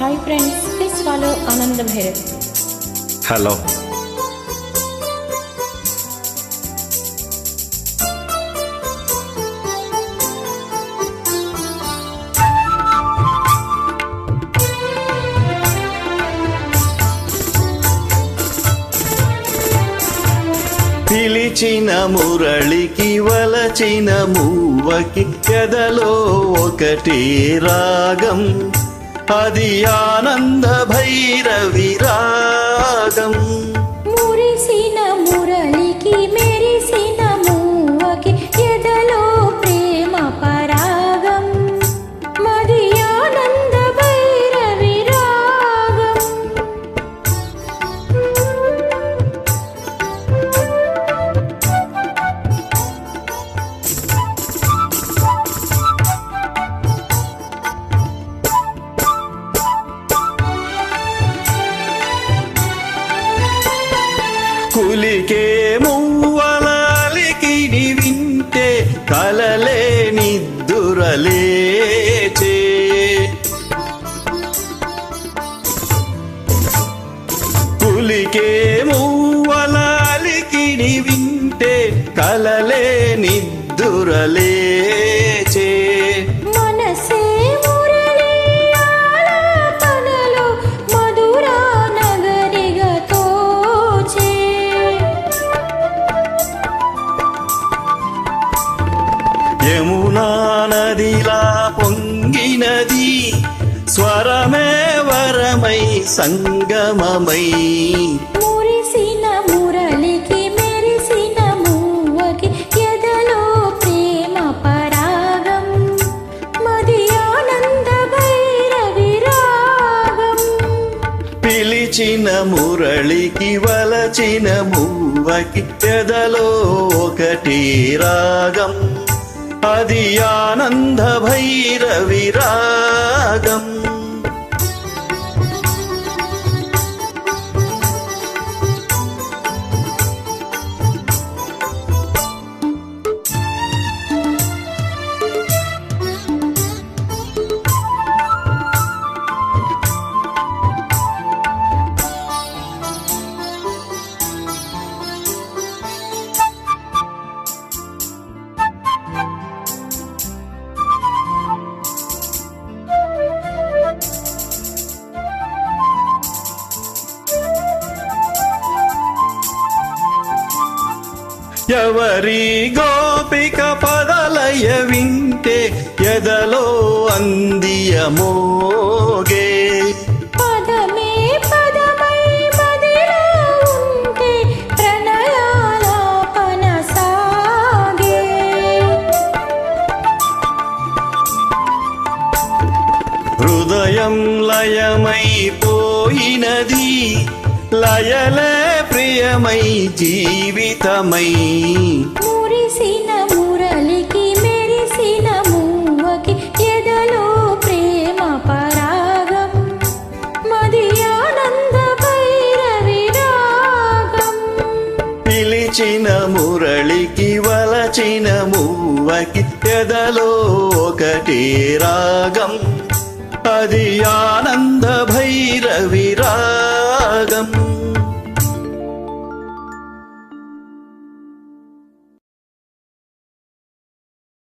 Hi friends please follow ఆనంద Bhairav hello పిలిచిన మురళికి వలచిన మూవకి ఎదలో ఒకటి రాగం. అది ఆనంద భైరవిరాగం మురిసిన మురళికి కులికే మువ్వలాలికి వింటే కలలే నిద్దురలేచే పులికే మువ్వలాలికి వింటే కలలే నిద్దురలేచే యమునా నదిలా పొంగినది స్వరమే వరమై సంగమమై. మురిసిన మురళికి మెరిసిన మూవకి ఎదలో ప్రేమ పరాగం. మది ఆనంద భైరవి రాగం. పిలిచిన మురళికి వలచిన మువ్వకి పెదలో ఒకటి రాగం. అది ఆనంద భైరవిరాగం ఎవరి గోపిక పదలయ వింటే ఎదలో అందియమోగే పదమే పదమై మదిలో ఉంటే ప్రణయాలాపన సాగే. హృదయం లయమైపోయినది లయలే ప్రియమై జీవితమై. మురిసిన మురళికి మెరిసిన మూవకి ఎదలో ప్రేమ పరాగం. మది ఆనంద భైరవి రాగం. పిలిచిన మురళికి వలచిన మువ్వకి ఎదలో ఒకటి రాగం. అది ఆనంద భైరవి రాగం.